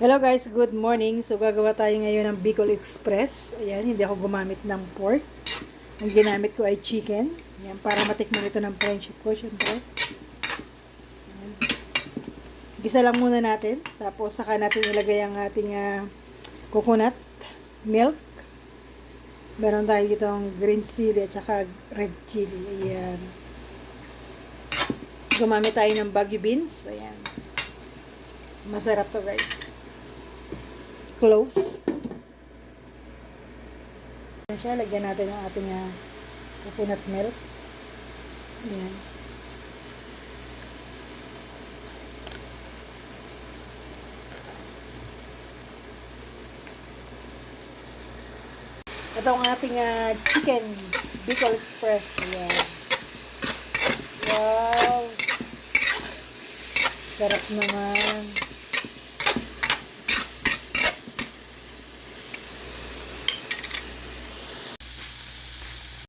Hello guys, good morning. So gagawa tayo ngayon ng Bicol Express. Ayan, hindi ako gumamit ng pork. Ang ginamit ko ay chicken. Ayan, para matikman ito ng friendship ko, syempre. Ayan. Gisa lang muna natin. Tapos saka natin ilagay ang ating ah, coconut milk. Meron tayo ditong green chili at saka red chili. Ayan. Gumamit tayo ng baggy beans. Ayan. Masarap to guys close. Siya, lagyan natin ang ating uh, coconut milk. Ayan. Ito ang ating uh, chicken Bicol Express. Ayan. Wow! Sarap naman.